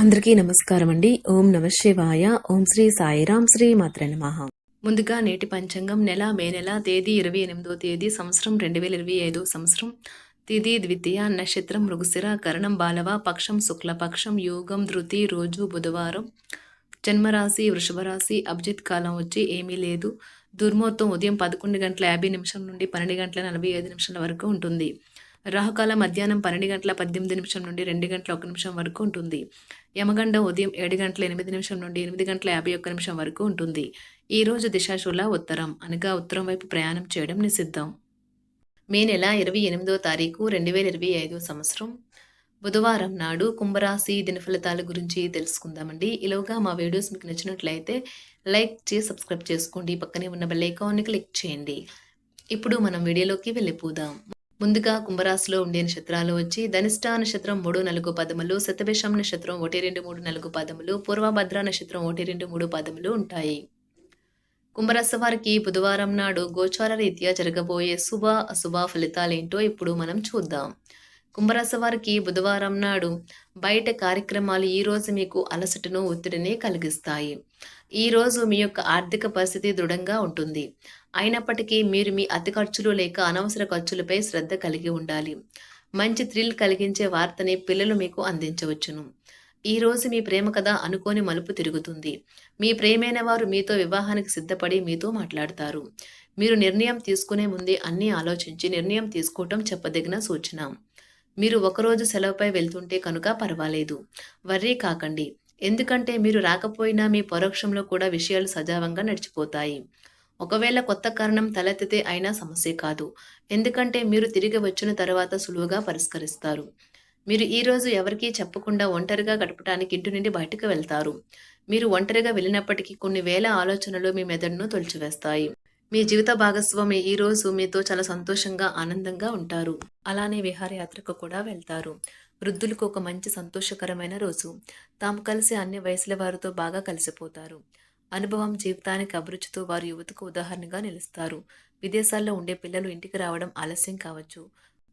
అందరికీ నమస్కారం అండి ఓం నమ శివాయ. ఓం శ్రీ సాయిరాం శ్రీ మాత్ర నమః. ముందుగా నేటి పంచాంగం నెల మే నెల తేదీ ఇరవై ఎనిమిదో తేదీ సంవత్సరం రెండు వేల ఇరవై ఐదు సంవత్సరం. తిది ద్వితీయ నక్షత్రం మృగశిర కరణం బాలవ పక్షం శుక్లపక్షం యోగం ధృతి రోజు బుధవారం. జన్మరాశి వృషభరాశి అభిజిత్ కాలం వచ్చి ఏమీ లేదు. దుర్మోత్తం ఉదయం పదకొండు గంటల యాభై నిమిషం నుండి పన్నెండు గంటల నలభై ఐదు నిమిషాల వరకు ఉంటుంది. రాహుకాల మధ్యాహ్నం పన్నెండు గంటల పద్దెనిమిది నిమిషం నుండి రెండు గంటల ఒక నిమిషం వరకు ఉంటుంది. యమగండ ఉదయం ఏడు గంటల ఎనిమిది నిమిషం నుండి ఎనిమిది గంటల యాభై ఒక్క నిమిషం వరకు ఉంటుంది. ఈ రోజు దిశాశూల ఉత్తరం. అనగా ఉత్తరం వైపు ప్రయాణం చేయడం నిషిద్ధం. మే నెల ఇరవై ఎనిమిదో తారీఖు రెండు వేల ఇరవై ఐదో సంవత్సరం. బుధవారం నాడు కుంభరాశి దినఫలితాల గురించి తెలుసుకుందామండి. ఈలోగా మా వీడియోస్ మీకు నచ్చినట్లయితే లైక్ చేసి సబ్స్క్రైబ్ చేసుకోండి. పక్కనే ఉన్న బెల్ ఐకాన్ని క్లిక్ చేయండి. ఇప్పుడు మనం వీడియోలోకి వెళ్ళిపోదాం. ముందుగా కుంభరాశిలో ఉండే నక్షత్రాలు వచ్చి ధనిష్ట నక్షత్రం మూడు నాలుగు పదములు శతభిషం నక్షత్రం ఒకటి రెండు మూడు నాలుగు పదములు పూర్వభద్ర నక్షత్రం ఒకటి రెండు మూడు పదములు ఉంటాయి. కుంభరాశి వారికి బుధవారం నాడు గోచార రీత్యా జరగబోయే శుభ అశుభ ఫలితాలేంటో ఇప్పుడు మనం చూద్దాం. కుంభరాశి వారికి బుధవారం నాడు బయట కార్యక్రమాలు ఈరోజు మీకు అలసటను ఒత్తిడిని కలిగిస్తాయి. ఈ రోజు మీ యొక్క ఆర్థిక పరిస్థితి దృఢంగా ఉంటుంది. అయినప్పటికీ మీరు మీ అతి ఖర్చులు లేక అనవసర ఖర్చులపై శ్రద్ధ కలిగి ఉండాలి. మంచి థ్రిల్ కలిగించే వార్తని పిల్లలు మీకు అందించవచ్చును. ఈ రోజు మీ ప్రేమ కథ అనుకోని మలుపు తిరుగుతుంది. మీ ప్రేమైన వారు మీతో వివాహానికి సిద్ధపడి మీతో మాట్లాడతారు. మీరు నిర్ణయం తీసుకునే ముందే అన్నీ ఆలోచించి నిర్ణయం తీసుకోవటం చెప్పదగిన సూచన. మీరు ఒకరోజు సెలవుపై వెళ్తుంటే కనుక పర్వాలేదు. వర్రీ కాకండి. ఎందుకంటే మీరు రాకపోయినా మీ పరోక్షంలో కూడా విషయాలు సజావంగా నడిచిపోతాయి. ఒకవేళ కొత్త కారణం తలెత్తితే అయినా సమస్య కాదు. ఎందుకంటే మీరు తిరిగి వచ్చిన తర్వాత సులువుగా పరిష్కరిస్తారు. మీరు ఈ రోజు ఎవరికీ చెప్పకుండా ఒంటరిగా గడపడానికి ఇంటి నుండి బయటకు వెళ్తారు. మీరు ఒంటరిగా వెళ్ళినప్పటికీ కొన్ని వేల ఆలోచనలు మీ మెదడును తొలిచివేస్తాయి. మీ జీవిత భాగస్వామి ఈ రోజు మీతో చాలా సంతోషంగా ఆనందంగా ఉంటారు. అలానే విహారయాత్రకు కూడా వెళ్తారు. వృద్ధులకు ఒక మంచి సంతోషకరమైన రోజు. తాము కలిసి అన్ని వయసుల వారితో బాగా కలిసిపోతారు. అనుభవం జీవితానికి అభిరుచితో వారు యువతకు ఉదాహరణగా నిలుస్తారు. విదేశాల్లో ఉండే పిల్లలు ఇంటికి రావడం ఆలస్యం కావచ్చు.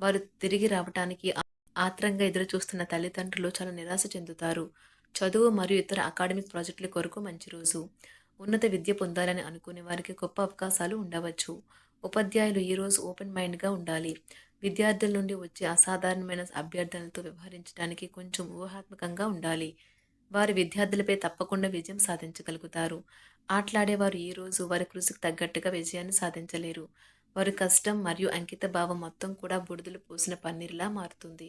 వారు తిరిగి రావటానికి ఆత్రంగా ఎదురు చూస్తున్న తల్లిదండ్రులు చాలా నిరాశ చెందుతారు. చదువు మరియు ఇతర అకాడమిక్ ప్రాజెక్టుల కొరకు మంచి రోజు. ఉన్నత విద్య పొందాలని అనుకునే వారికి గొప్ప అవకాశాలు ఉండవచ్చు. ఉపాధ్యాయులు ఈరోజు ఓపెన్ మైండ్గా ఉండాలి. విద్యార్థుల నుండి వచ్చే అసాధారణమైన అభ్యర్థనలతో వ్యవహరించడానికి కొంచెం ఊహాత్మకంగా ఉండాలి. వారి విద్యార్థులపై తప్పకుండా విజయం సాధించగలుగుతారు. ఆటలాడేవారు ఈ రోజు వారి కృషికి తగ్గట్టుగా విజయాన్ని సాధించలేరు. వారి కష్టం మరియు అంకిత భావం మొత్తం కూడా బుడిదలు పోసిన పన్నీర్లా మారుతుంది.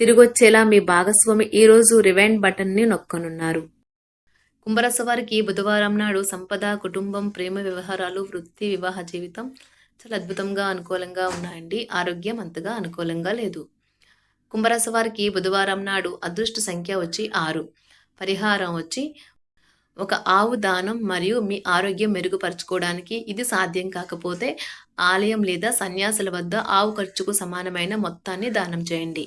తిరిగొచ్చేలా మీ భాగస్వామి ఈ రోజు రివైండ్ బటన్ని నొక్కనున్నారు. కుంభరాశి వారికి బుధవారం నాడు సంపద కుటుంబం ప్రేమ వ్యవహారాలు వృత్తి వివాహ జీవితం చాలా అద్భుతంగా అనుకూలంగా ఉన్నాయండి. ఆరోగ్యం అంతగా అనుకూలంగా లేదు. కుంభరాశి వారికి బుధవారం నాడు అదృష్ట సంఖ్య వచ్చి ఆరు. పరిహారం వచ్చి ఒక ఆవు దానం మరియు మీ ఆరోగ్యం మెరుగుపరచుకోవడానికి ఇది సాధ్యం కాకపోతే ఆలయం లేదా సన్యాసుల వద్ద ఆవు ఖర్చుకు సమానమైన మొత్తాన్ని దానం చేయండి.